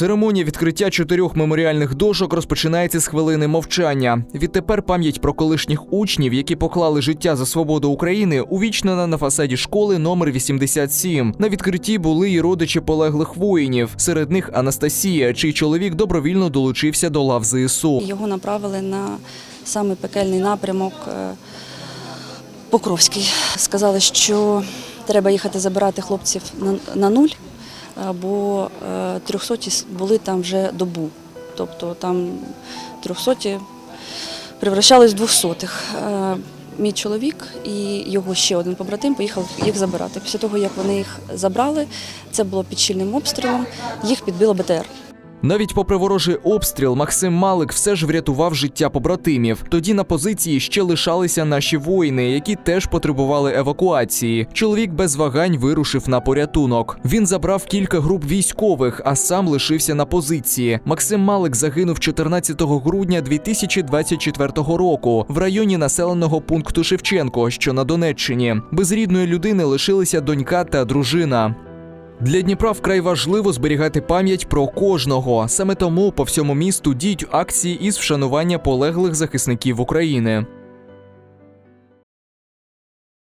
Церемонія відкриття чотирьох меморіальних дошок розпочинається з хвилини мовчання. Відтепер пам'ять про колишніх учнів, які поклали життя за свободу України, увічнена на фасаді школи номер 87. На відкритті були і родичі полеглих воїнів. Серед них Анастасія, чий чоловік добровільно долучився до лав ЗСУ. Його направили на самий пекельний напрямок е, Покровський. Сказали, що треба їхати забирати хлопців на, нуль, бо е, трьохсоті були там вже добу. Тобто там трьохсоті превращались в двохсотих. Е, Мій чоловік і його ще один побратим поїхали їх забирати. Після того, як вони їх забрали, це було під щільним обстрілом, їх підбило БТР. Навіть попри ворожий обстріл, Максим Малик все ж врятував життя побратимів. Тоді на позиції ще лишалися наші воїни, які теж потребували евакуації. Чоловік без вагань вирушив на порятунок. Він забрав кілька груп військових, а сам лишився на позиції. Максим Малик загинув 14 грудня 2024 року в районі населеного пункту Шевченко, що на Донеччині. Без рідної людини лишилися донька та дружина. Для Дніпра вкрай важливо зберігати пам'ять про кожного. Саме тому по всьому місту діють акції із вшанування полеглих захисників України.